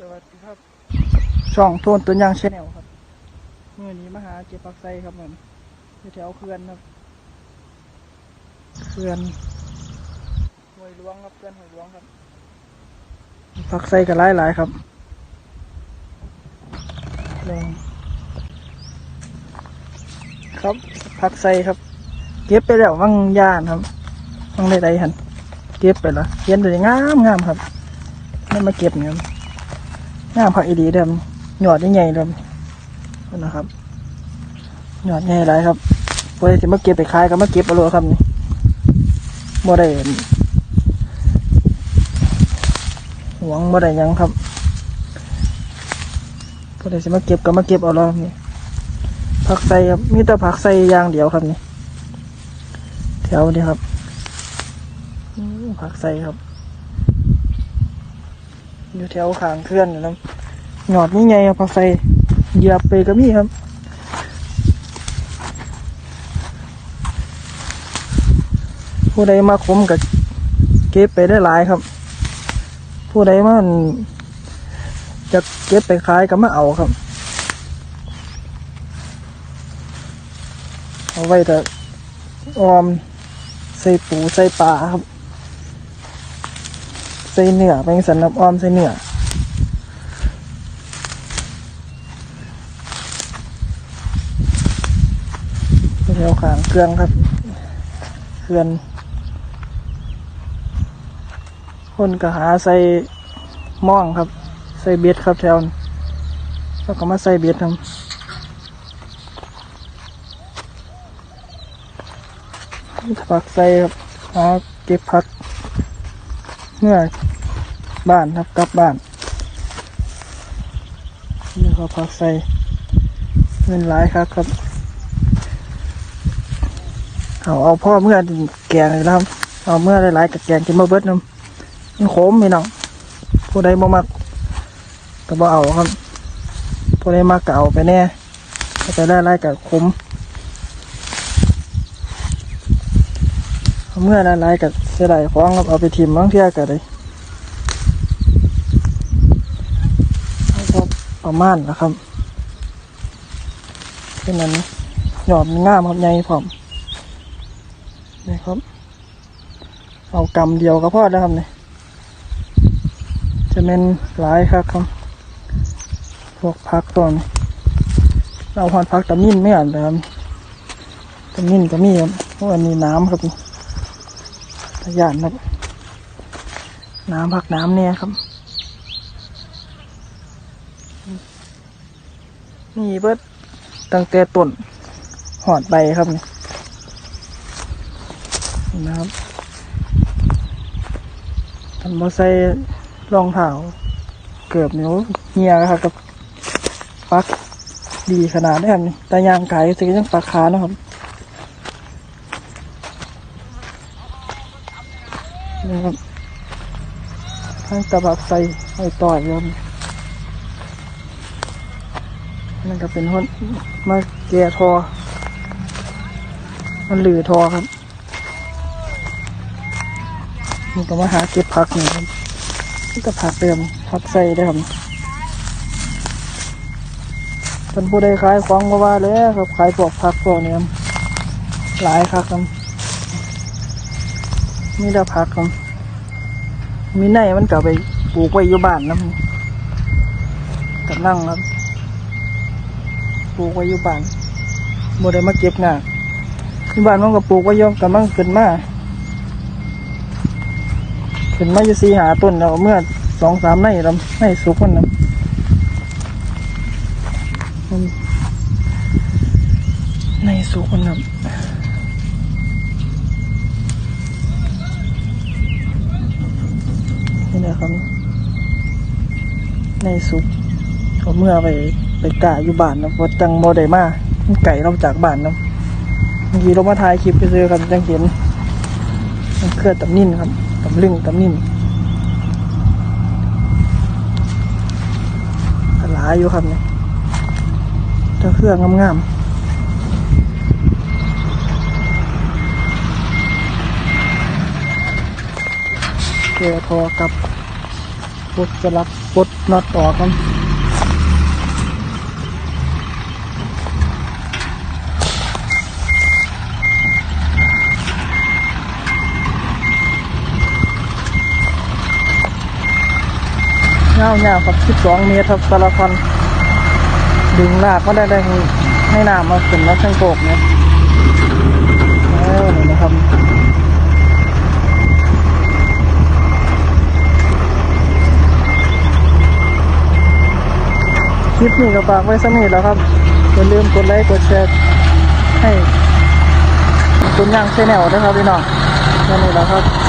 สวัสดีครับ ช่องโทนตัวอย่างชาแนลครับมื่อนี้มาหาเก็บผักไซครับมันอยู่แถวเขื่อนครับเขื่อนหวยหลวงครับเขื่อนหวยหลวงครับผักไซก็หลายหลายๆครับลงครับผักไซครับ เก็บไปแล้ววังย่านครับวังใดๆหันเก็บไปแล้วเขียนตัวงามงามๆครับไม่มาเก็บเนี่ย ครับงาผักอีดีเดิมหยอดใหญ่เดิมนะครับหยอดใหญ่หลายครับพอจะมาเก็บไปขายก็มาเก็บเอาเลยครับนี่บ่ได้หวงบ่ได้ยังครับพอจะมาเก็บก็มาเก็บเอาเลยนี่ผักใส่ครับมีแต่ผักใส่อย่างเดียวครับนี่แถวนี้ครับผักใส่ครับ อยู่แถวขางเคลื่อนนะหยอดนี่ไงครับผักไฟเหยียบไปก็มีครับผู้ใดมาคมกับเก็บไปได้หลายครับ ผู้ใดมันจะเก็บไปขายก็มาเอาครับ เอาไว้แต่ออมใส่ปูใส่ปลาครับ ใส่เนื้อเป็นสันนับอ้อมใส่เนื้อแถวขางเครื่องครับ เครื่องคนก็หาใส่หม่องครับ ใส่เบ็ดครับแถวนั้แล้วก็มาใส่เบ็ดครับผักใส่ครับหาเก็บผัก เมื่อบ้านครับกลับบ้านนี่เขาพักใส่เงินหลายครับครับ เอาเอาพ่อเมื่อแกงเลยนะครับ เอาเมื่อหลายๆกับแกงกินมาเบิดน้ำมันขมพี่น้องผู้ใดบ่มักก็บ่เอาครับผู้ใดมักก็เอาไปแน่ก็จะได้หลายกับขมเอาเมื่อหลายๆกับ เสียดายของครับเอาไปทิมบางเที่ยก็ได้ก็ประมาณนะครับเป็นนั้นหยอดมันงามครับใหญ่พร้อมนี่ครับ เอากำเดียวก็พอแล้วครับนี่จะเป็นหลายครับครับพวกพักตัวนี้เราหอนพักตะมิ่นไม่อ่านเลยครับตะมิ่นก็มีครับเพราะว่ามีน้ำครับทะยานครับน้ำพักน้ำเนี่ยครับ นี่เบิดตั้งแต่ต้นหอดใบครับนี่นะครับทำมาใส่รองเท้าเกือบเนิ้วเหียครับกับปักดีขนาดนี้ครับแต่ยางไก่สิยังปักขานะครับ นี่ครับทั้งตะบักใส่ไอ้ต่อยครับนั่นก็เป็นห้นมาแก่ทอ มันหลือทอครับนี่ก็มาหาเก็บผักนี่ครับนี่ก็ผักเติมผักใส่ได้ครับเป็นผู้ใดขายของก็ว่าแล้วครับขายพวกผักพวกนี้ครับหลายครับครับ มีแต่ผักครับมีในมันก็เอาไปปลูกไว้อยู่บ้านนะกับนั่งครับปลูกไว้อยู่บ้านบ่ได้มาเก็บงานที่บ้านมันก็ปลูกไว้ยอยกำลังขึ้นมาขึ้นมาอยู่สี่หาต้นแล้วเมื่อสองสามไร่ลำให้สุกมันนะอืมในสุกมันนะนี่นะครับใน สุกเอาเมื่อไปไปกะอยู่บ้านนะเพราะจังโมได้มาไก่เราจากบ้านนะบางทีเรามาถ่ายคลิปไปซื้อครับจังเห็นมันเคลื่อนตำนิ่นครับตำลึงตำนิ่นหลายอยู่ครับเนี่ยถ้าเครื่องงามๆเกลือทอกับ ปลดสลักปลดน็อตออกครับเงาเงาครับ12เมตรครับแต่ละคันดึงลากก็ได้ได้ให้น้ำมาขึ้นมาช่างโกกเนี่ยเออนี่นะครับ คลิปนี้ก็ฝากไว้สักนิดแล้วครับอย่าลืมกดไลค์กดแชร์ให้คุณย่างชแนลนะครับพี่น้องแค่นี้แล้วครับ